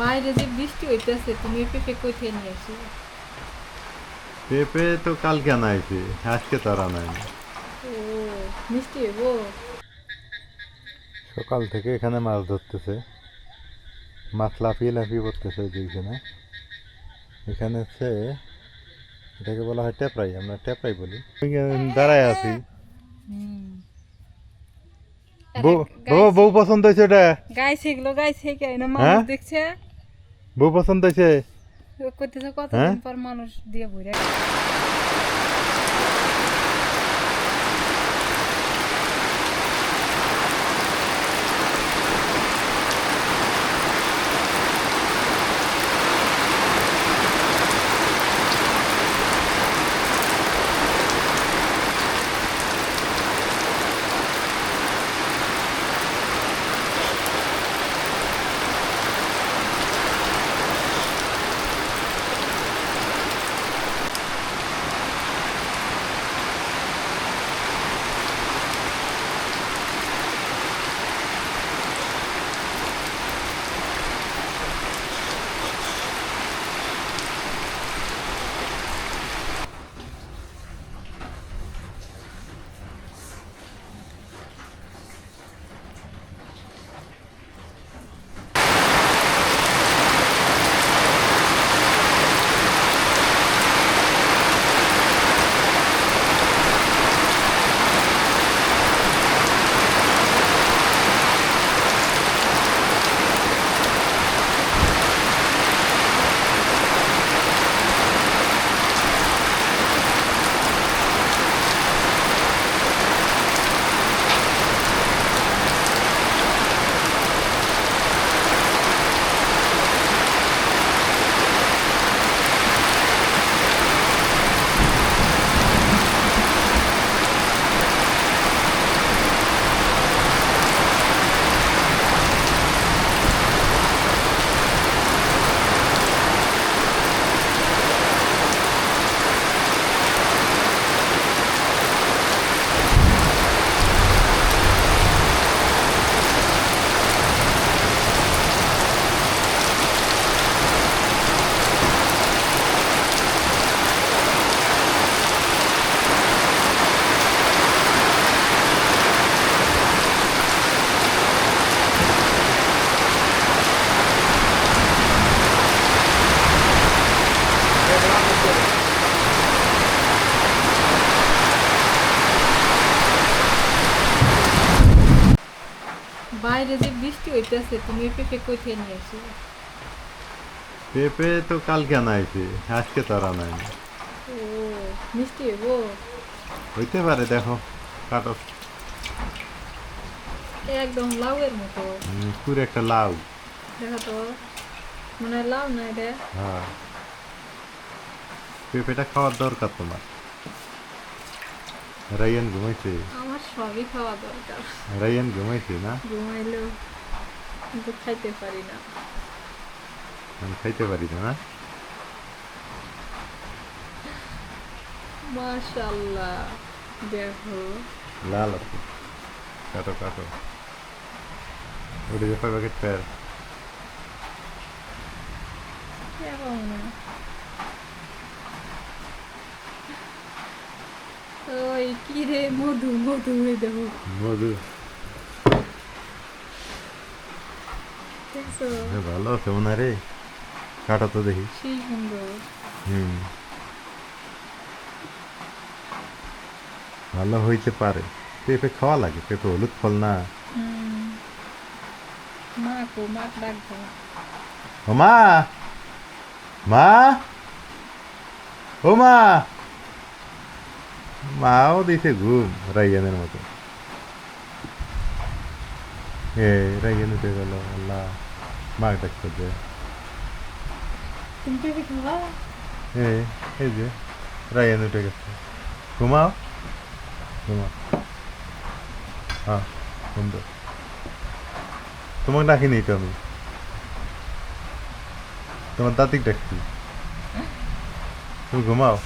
বাইরে যে বৃষ্টি হইতেছে তুমি পেঁপে কই থেকে নিয়ে আসি পেঁপে তো কালকে আনাইছি আজকে তো আর আনাই ও মিষ্টি হইবো? সকাল থেকে এখানে মাছ ধরতেছে। মাছ লাফিয়ে লাফিয়ে পড়তেছে দুইখানে এখানে হচ্ছে এটাকে বলা হয় টেপরাই আমরা টেপরাই বলি। দাঁড়ায় আছি। বউ বউ পছন্দ হয়েছে ওটা গাইছে এগুলো গাইছে কেন না মানুষ দেখছে। বউ পছন্দ হয়েছে? করতেছে হ্যাঁ? কতদিন পর মানুষ দিয়ে ভরে বৃষ্টি তুমি পেঁপে কই থেকে নিয়ে আসি পেঁপে তো কালকে আনাইছি আজকে তো আর আনাই ও মিষ্টি হইবো? হইতে পারে দেখো কাটো। একদম লাউয়ের মতো। পুরো একটা লাউ। দেখো তো মানে লাউ না এটা? হ্যাঁ। পেঁপেটা খাওয়ার দরকার তোমার। রাইয়ান ঘুমাইছে? আমার সবই খাওয়া দরকার। রাইয়ান ঘুমাইছে না? ঘুমাইলেও কিন্তু খাইতে পারি না আমি খাইতে পারি না না মাশাল্লাহ দেখো লাল আছে কাটো কাটো ওটা যে প্যাকেট প্যার ওই কি রে মধু মধু দেখো মধু এ ভালো আছে রে কাটো তো দেখি। সেই সুন্দর। হুম। ভালো হইতে পারে। পেঁপে খাওয়া লাগে পেঁপে হলুদ ফল না। মা কো মা ও মা! মা! ও মা! মাও দিছে ঘুম রাইয়ানের মতো। এ রাইয়ান উঠে গেল আল্লাহ। ডাকতে দে তুমি পেঁপে খাওয়া এ এই যে রাইয়ান উঠে গেছে ঘুমাও ঘুমাও হ্যাঁ সুন্দর তোমাকে ডাকিনি তো আমি তোমার দাদিক ডাকছি তুমি ঘুমাও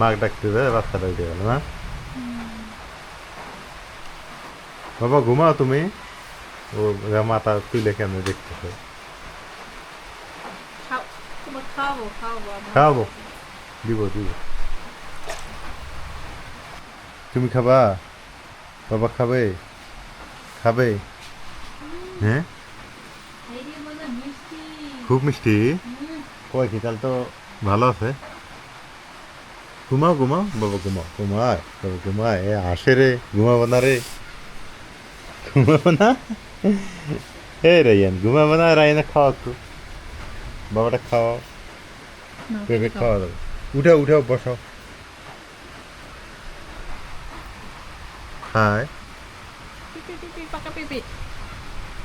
মাক ডাকতে দেবে বাচ্চাটা উঠে গেল না বাবা ঘুমাও তুমি। ও মাথা তুলে কেমন দেখতেছে? খাওয়াবো। খাওয়াবো দিব দিব। তুমি খাবা? বাবা খাবে? খাবে? হ্যাঁ? খুব মিষ্টি? কয় কি তাহলে তো ভালো আছে। ঘুমাও ঘুমাও। বাবা ঘুমাও। ঘুমায় বাবা ঘুমায়। এ আসে রে ঘুমাবো না রে। ঘুমাবো না এ রাইয়ান ঘুমাবো না রাইয়ানে খাওয়া একটু বাবাটা খাওয়াও নাও, খাওয়া দাও উঠাও উঠাও বসাও পিপি, পিপি, পিপি।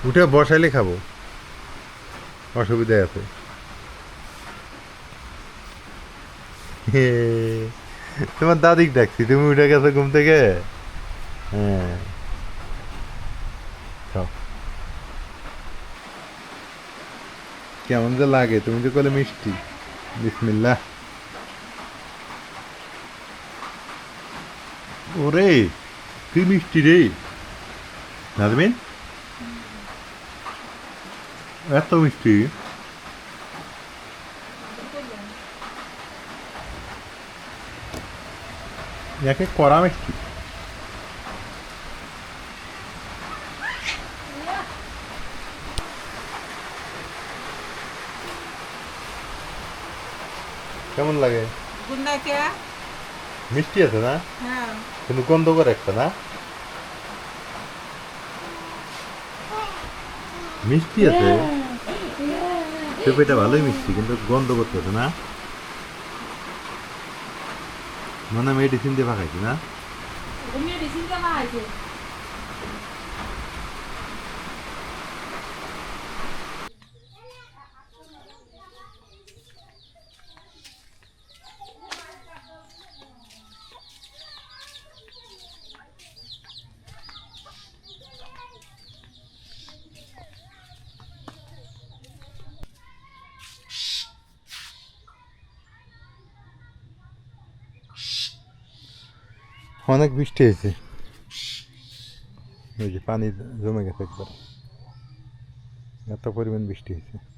উঠে বসাইলে খাব অসুবিধা আছে তোমার দাদিক ডাকছি তুমি উঠে গেছো ঘুম থেকে হ্যাঁ কেমন যে লাগে, তুমি যে কলে মিষ্টি। বিসমিল্লা ওরে, কি মিষ্টি রে। নাজমিন? এত মিষ্টি। একে কড়া মিষ্টি। কেমন লাগে? মিষ্টি আছে না? হ্যাঁ। কিন্তু গন্ধ করে একটা না? মিষ্টি আছে। পেঁপেটা ভালোই মিষ্টি কিন্তু গন্ধ করতেছে না? মানে মেডিসিন দিয়ে পাকাইছি না? ঘুমিয়ে ডিসিন কেমন অনেক বৃষ্টি হয়েছে। ওই যে পানি জমে গেছে একবার। এত পরিমাণ বৃষ্টি হয়েছে।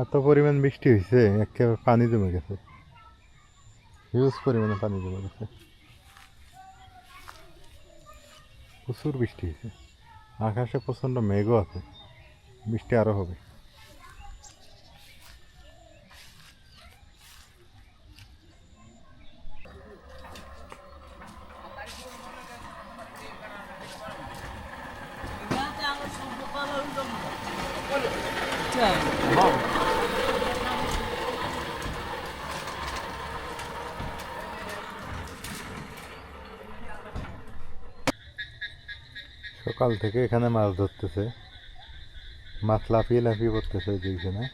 এত পরিমাণ বৃষ্টি হয়েছে একেবারে পানি জমে গেছে। হিউজ পরিমাণে পানি জমে গেছে। প্রচুর বৃষ্টি হয়েছে আকাশে প্রচণ্ড মেঘও আছে। বৃষ্টি আরও হবে। সকাল থেকে এখানে মাছ ধরতেছে। মাছ লাফিয়ে লাফিয়ে পড়তেছে যেখানে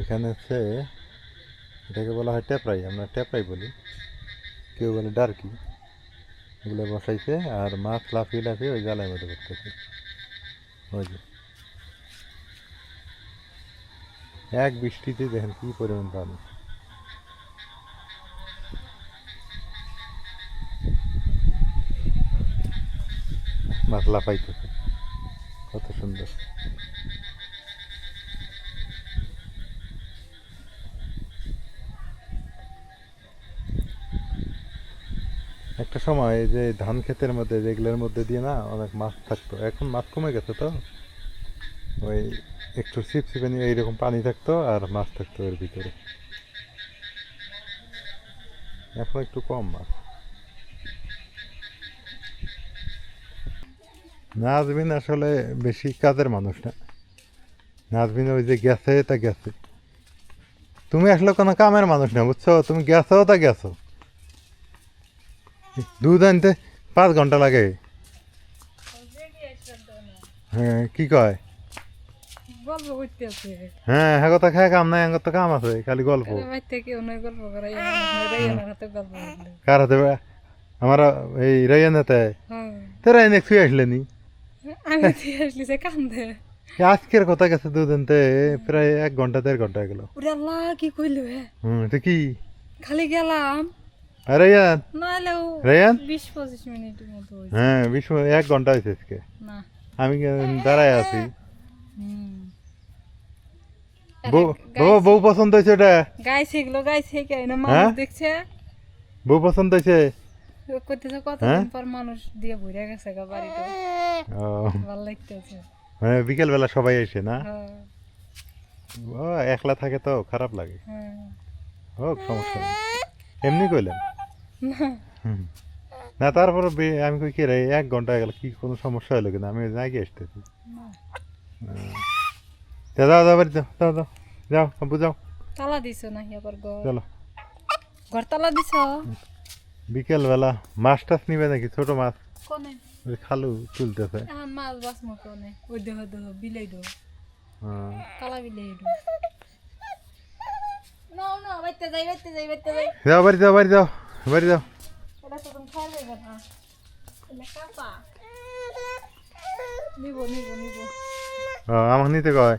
এখানে হচ্ছে, এটাকে বলা হয় ট্যাপরাই আমরা ট্যাপরাই বলি। কেউ বলে ডার্কি। এগুলো বসাইছে আর মাছ লাফিয়ে লাফিয়ে ওই জালের মধ্যে পড়তেছে। ওই যে। এক বৃষ্টিতে দেখেন কি পরিমাণ পানি। মাছ লাফাইতেছে কত সুন্দর। একটা সময় যে ধান ক্ষেতের মধ্যে, যেগুলোর মধ্যে দিয়ে না অনেক মাছ থাকতো। এখন মাছ কমে গেছে তো। ওই একটু চিপচিপানি এইরকম পানি থাকতো আর মাছ থাকতো এর ভিতরে। এখন একটু কম মাছ। নাজবিন আসলে বেশি কাজের মানুষ না। নাজমিন ওই যে গেছে তা গেছে। তুমি আসলে কোনো কামের মানুষ না বুঝছ? তুমি গেছো তা গেছো। দুধ আনতে পাঁচ ঘণ্টা লাগে। হ্যাঁ কি কয়? হ্যাঁ হ্যাঁ কথা খায় কাম নাই হ্যাঁ তো কাম আছে খালি গল্প। করে আমার হাতে আমার এই রাইয়ান হাতে? হ্যাঁ। তোরা এনে শুয়ে আসলে নি আমি দিয়ে আসলি যে কান্দে। আজকের কথা গেছে দুধ প্রায় এক ঘণ্টা দেড় ঘণ্টা গেল। ওরে আল্লাহ কি কইলো হে? হুম তো কি? খালি গেলাম। আর রাইয়ান নাহলেও রাইয়ান বিশ পঁচিশ মিনিটের মতো হয়েছে হ্যাঁ বিশ মিনিট- এক ঘণ্টা হয়েছে আজকে। না। আমি দাঁড়ায় আছি। হুম। বউ বউ বউ পছন্দ হয়েছে ওটা? গাইছে এগুলো গাইছে হ্যাঁ? মানুষ দেখছে? বউ পছন্দ হয়েছে? কইতেছে হ্যাঁ? কতদিন পর মানুষ দিয়ে ভরে গেছে গা বাড়িটা ও ভালো লাগতেছে মানে বিকেল বেলা সবাই এসে না? হ্যাঁ ও একলা থাকে তো খারাপ লাগে। হ্যাঁ হোক সমস্যা এমনি কইলাম না। না তারপরে আমি কই কি রে এক ঘণ্টা হয়ে গেল কি কোনো সমস্যা হলো কিনা? আমি আগে আসতেছি। না। যাও যাও যাও যাও। যাও যাও যাও। তালা দিছ নাকি আবার ঘর? চলো। ঘর তালা দিছ? বিকেল বেলা মাছ টাছ নিবে নাকি? ছোট মাছ? কোনে? ওই খালু তুলতেছে। মাছ বাস মো ওই দেহ দেহ বিলাই দো হ্যাঁ। কালা বিলাই যাও বাড়ি যাও বাড়ি যাও বাড়ি যাও। আমাকে নিতে কয়?